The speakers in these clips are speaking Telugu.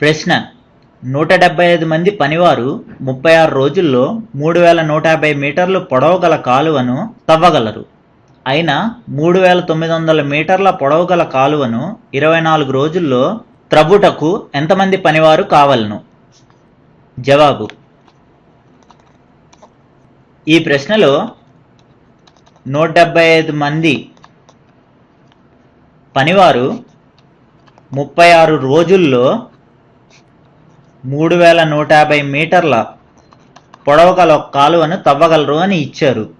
ప్రశ్న. నూట డెబ్బై ఐదు మంది పనివారు ముప్పై ఆరు రోజుల్లో మూడు వేల నూట యాభై మీటర్లు పొడవు గల కాలువను తవ్వగలరు. అయినా మూడు వేల తొమ్మిది వందల మీటర్ల పొడవు గల కాలువను ఇరవై నాలుగు రోజుల్లో త్రవ్వుటకు ఎంతమంది పనివారు కావలను? జవాబు. ఈ ప్రశ్నలో నూట డెబ్బై ఐదు మంది పనివారు ముప్పై ఆరు రోజుల్లో మూడు వేల నూట యాభై మీటర్ల పొడవు గల ఒక కాలువను తవ్వగలరు అని ఇచ్చారు.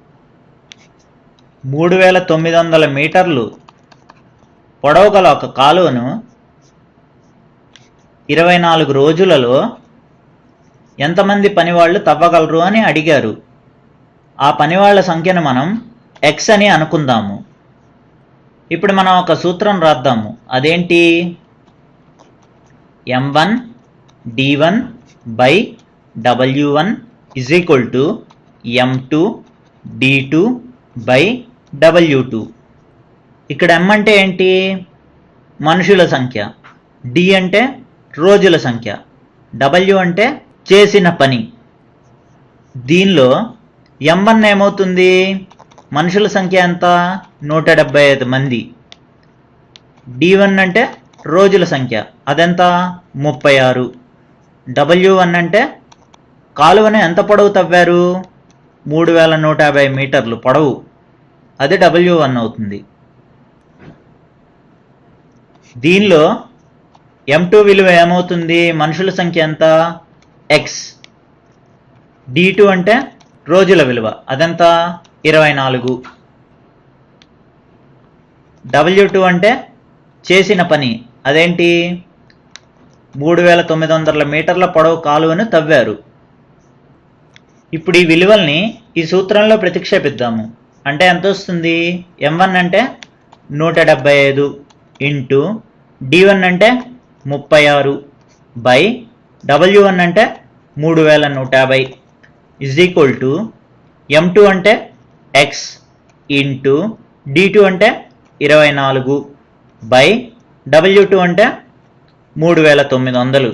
మూడు వేల తొమ్మిది వందల మీటర్లు పొడవు గల ఒక కాలువను ఇరవై నాలుగు రోజులలో ఎంతమంది పనివాళ్ళు తవ్వగలరు అని అడిగారు. ఆ పనివాళ్ళ సంఖ్యను మనం ఎక్స్ అని అనుకుందాము. ఇప్పుడు మనం ఒక సూత్రం రాద్దాము. అదేంటి? M one D one by W one is equal to M two D two by W two ఇక్కడ ఎం అంటే ఏంటి? మనుషుల సంఖ్య. డి అంటే రోజుల సంఖ్య. డబల్యూ అంటే చేసిన పని. దీనిలో ఎం వన్ ఏమవుతుంది? మనుషుల సంఖ్య ఎంత? నూట డెబ్బై ఐదు మంది. డి వన్ అంటే రోజుల సంఖ్య. అదెంత? ముప్పై ఆరు. డబ్ల్యూ వన్ అంటే కాలువను ఎంత పొడవు తవ్వారు? మూడు వేల నూట యాభై మీటర్లు పొడవు. అది డబ్ల్యూ వన్ అవుతుంది. దీనిలో ఎం టూ విలువ ఏమవుతుంది? మనుషుల సంఖ్య ఎంత? ఎక్స్ డి టూ అంటే రోజుల విలువ. అదెంత? ఇరవై నాలుగు. డబ్ల్యూ టూ అంటే చేసిన పని. అదేంటి? మూడు వేల తొమ్మిది వందల మీటర్ల పొడవు కాలువను తవ్వారు. ఇప్పుడు ఈ విలువల్ని ఈ సూత్రంలో ప్రతిక్షేపిద్దాము. అంటే ఎంత వస్తుంది? ఎం వన్ అంటే నూట డెబ్బై ఐదు ఇంటూ డి వన్ అంటే ముప్పై ఆరు బై డబ్ల్యూ వన్ అంటే మూడు వేల నూట యాభై. Is equal to M two అంటే ఎక్స్ ఇంటూ డి టూ అంటే ఇరవై నాలుగు బై డబ్ల్యూ టూ అంటే మూడు వేల తొమ్మిది వందలు.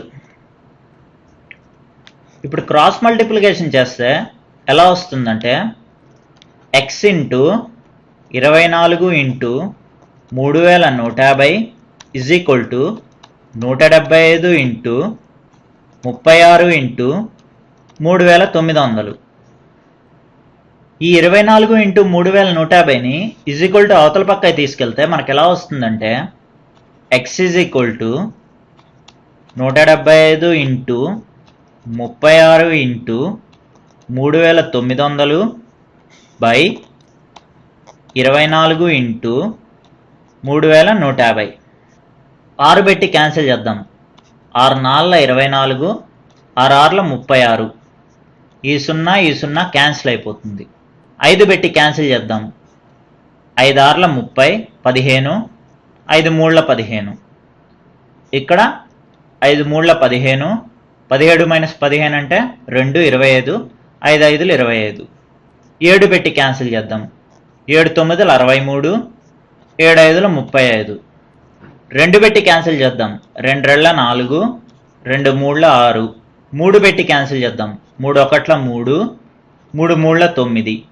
ఇప్పుడు క్రాస్ మల్టిప్లికేషన్ చేస్తే ఎలా వస్తుందంటే ఎక్స్ ఇంటూ ఇరవై నాలుగు ఇంటూ మూడు వేల నూట యాభై ఇజ్ ఈక్వల్ టు నూట డెబ్బై ఐదు ఇంటూ ముప్పై ఆరు ఇంటూ మూడు వేల తొమ్మిది వందలు. ఈ ఇరవై నాలుగు ఇంటూ మూడు వేల నూట యాభైని ఇజ్ ఈక్వల్ టు అవతల పక్క తీసుకెళ్తే మనకు ఎలా వస్తుందంటే ఎక్స్ ఈజ్ ఈక్వల్ టు నూట డెబ్బై ఐదు ఇంటూ ముప్పై ఆరు ఇంటూ మూడు వేల తొమ్మిది వందలు బై ఇరవై నాలుగు ఇంటూ మూడు వేల నూట యాభై ఆరు పెట్టి క్యాన్సిల్ చేద్దాం. ఆరు నాలుగుల ఇరవై నాలుగు ఆరు ఆరుల ముప్పై ఆరు ఈ సున్నా ఈ సున్నా క్యాన్సిల్ అయిపోతుంది. ఐదు పెట్టి క్యాన్సిల్ చేద్దాం. ఐదు ఆరుల ముప్పై పదిహేను ఐదు మూడుల పదిహేను. ఇక్కడ ఐదు మూడుల పదిహేను పదిహేడు మైనస్ పదిహేను అంటే రెండు ఇరవై ఐదు ఐదు ఐదులు ఇరవై ఐదు. ఏడు పెట్టి క్యాన్సిల్ చేద్దాం. ఏడు తొమ్మిదిలు అరవై మూడు ఏడు ఐదుల ముప్పై ఐదు. రెండు పెట్టి క్యాన్సిల్ చేద్దాం. రెండు రెళ్ళ నాలుగు రెండు మూడుల ఆరు. మూడు పెట్టి క్యాన్సిల్ చేద్దాం. మూడు ఒకట్ల మూడు మూడు మూడుల తొమ్మిది.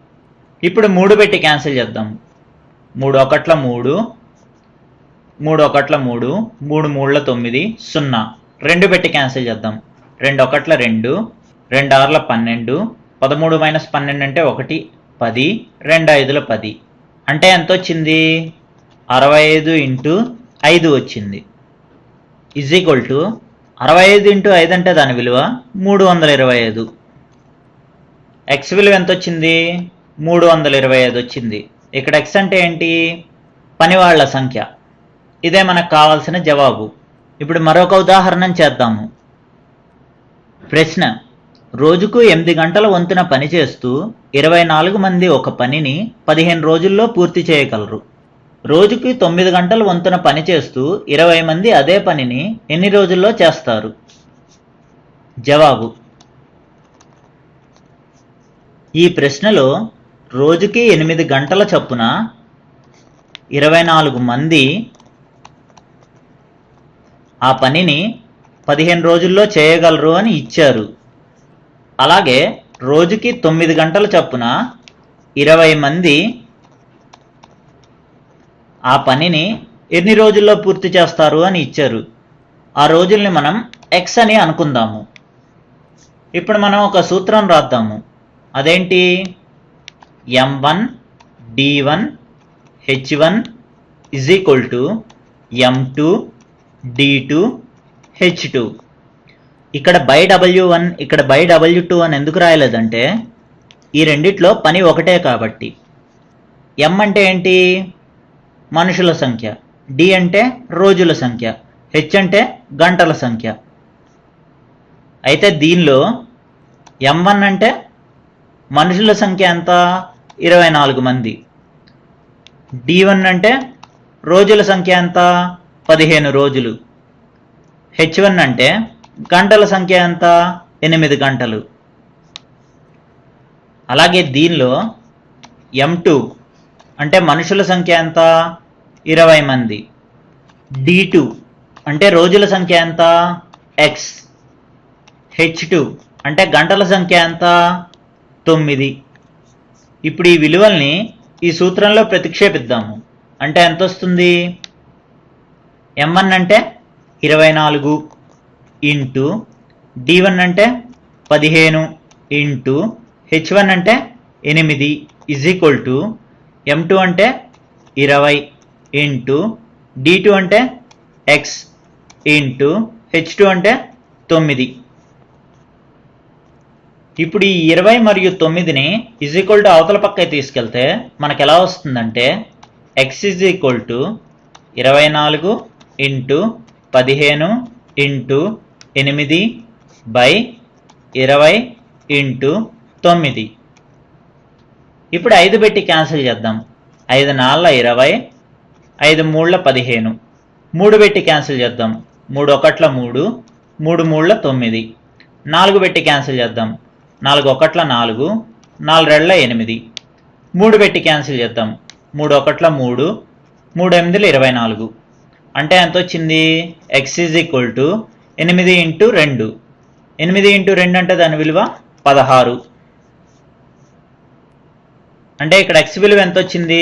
ఇప్పుడు మూడు పెట్టి క్యాన్సిల్ చేద్దాం. మూడు ఒకట్ల మూడు మూడు ఒకట్ల మూడు మూడు మూడుల తొమ్మిది సున్నా. రెండు పెట్టి క్యాన్సిల్ చేద్దాం. రెండు ఒకట్ల రెండు రెండు ఆరుల పన్నెండు పదమూడు మైనస్ పన్నెండు అంటే ఒకటి పది రెండు ఐదుల పది. అంటే ఎంత వచ్చింది? అరవై ఐదు ఇంటూ ఐదు వచ్చింది. ఇజ్ ఈక్వల్ టు అరవై ఐదు ఇంటూ ఐదు అంటే దాని విలువ మూడు వందల ఇరవై ఐదు. ఎక్స్ విలువ ఎంత వచ్చింది? మూడు వందల ఇరవై ఐదు వచ్చింది. ఇక్కడ ఎక్స్ అంటే ఏంటి? పనివాళ్ళ సంఖ్య. ఇదే మనకు కావాల్సిన జవాబు. ఇప్పుడు మరొక ఉదాహరణ చేద్దాము. ప్రశ్న రోజుకు ఎనిమిది గంటల వంతున పని చేస్తూ ఇరవై నాలుగు మంది ఒక పనిని పదిహేను రోజుల్లో పూర్తి చేయగలరు. రోజుకి తొమ్మిది గంటల వంతున పనిచేస్తూ ఇరవై మంది అదే పనిని ఎన్ని రోజుల్లో చేస్తారు? జవాబు ఈ ప్రశ్నలో రోజుకి ఎనిమిది గంటల చొప్పున ఇరవై నాలుగు మంది ఆ పనిని పదిహేను రోజుల్లో చేయగలరు అని ఇచ్చారు. అలాగే రోజుకి తొమ్మిది గంటల చొప్పున ఇరవై మంది ఆ పనిని ఎన్ని రోజుల్లో పూర్తి చేస్తారు అని ఇచ్చారు. ఆ రోజుల్ని మనం ఎక్స్ అని అనుకుందాము. ఇప్పుడు మనం ఒక సూత్రం రాద్దాము. అదేంటి? M one D one H one is equal to M two D two H two ఇక్కడ బై డబ్ల్యూ వన్ ఇక్కడ బై డబ్ల్యూ టూ అని ఎందుకు రాయలేదంటే ఈ రెండిట్లో పని ఒకటే కాబట్టి. ఎం అంటే ఏంటి? మనుషుల సంఖ్య. డి అంటే రోజుల సంఖ్య. హెచ్ అంటే గంటల సంఖ్య. అయితే దీనిలో ఎం వన్ అంటే మనుషుల సంఖ్య ఎంత? ఇరవై నాలుగు మంది. డి వన్ అంటే రోజుల సంఖ్య ఎంత? పదిహేను రోజులు. హెచ్ వన్ అంటే గంటల సంఖ్య ఎంత? ఎనిమిది గంటలు. అలాగే దీనిలో ఎం టూ అంటే మనుషుల సంఖ్య ఎంత? ఇరవై మంది. డి టూ అంటే రోజుల సంఖ్య ఎంత? ఎక్స్ హెచ్ టూ అంటే గంటల సంఖ్య ఎంత? తొమ్మిది. ఇప్పుడు ఈ విలువల్ని ఈ సూత్రంలో ప్రతిక్షేపిద్దాము. అంటే ఎంత వస్తుంది ఎంవన్ అంటే ఇరవై నాలుగు ఇంటూ డి వన్ అంటే పదిహేను ఇంటూ హెచ్ వన్ అంటే ఎనిమిది is equal to M two అంటే ఇరవై ఇంటూ డి టూ అంటే ఎక్స్ ఇంటూ హెచ్ టూ అంటే తొమ్మిది. ఇప్పుడు ఈ ఇరవై మరియు తొమ్మిదిని ఇజ్ ఈక్వల్ టు అవతల పక్క తీసుకెళ్తే మనకు ఎలా వస్తుందంటే ఎక్స్ ఇజ్ ఈక్వల్ టు ఇరవై నాలుగు ఇంటూ పదిహేను ఇంటూ ఎనిమిది బై ఇరవై ఇంటూ తొమ్మిది. ఇప్పుడు ఐదు పెట్టి క్యాన్సిల్ చేద్దాం. ఐదు నాళ్ళ ఇరవై ఐదు మూళ్ళ పదిహేను. మూడు పెట్టి క్యాన్సిల్ చేద్దాం. మూడు ఒకట్ల మూడు మూడు మూళ్ళ తొమ్మిది. నాలుగు పెట్టి క్యాన్సిల్ చేద్దాం. నాలుగు ఒకట్ల నాలుగు నాలుగు రెళ్ళ ఎనిమిది. మూడు పెట్టి క్యాన్సిల్ చేద్దాం. మూడు ఒకట్ల మూడు మూడు ఎనిమిదిలు ఇరవై నాలుగు. అంటే ఎంత వచ్చింది ఎక్స్ ఈజ్ ఈక్వల్ టు ఎనిమిది ఇంటూ రెండు. ఎనిమిది ఇంటూ రెండు అంటే దాని విలువ పదహారు. అంటే ఇక్కడ ఎక్స్ విలువ ఎంత వచ్చింది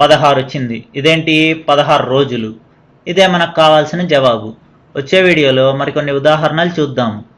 పదహారు వచ్చింది. ఇదేంటి? పదహారు రోజులు. ఇదే మనకు కావాల్సిన జవాబు. వచ్చే వీడియోలో మరికొన్ని ఉదాహరణలు చూద్దాము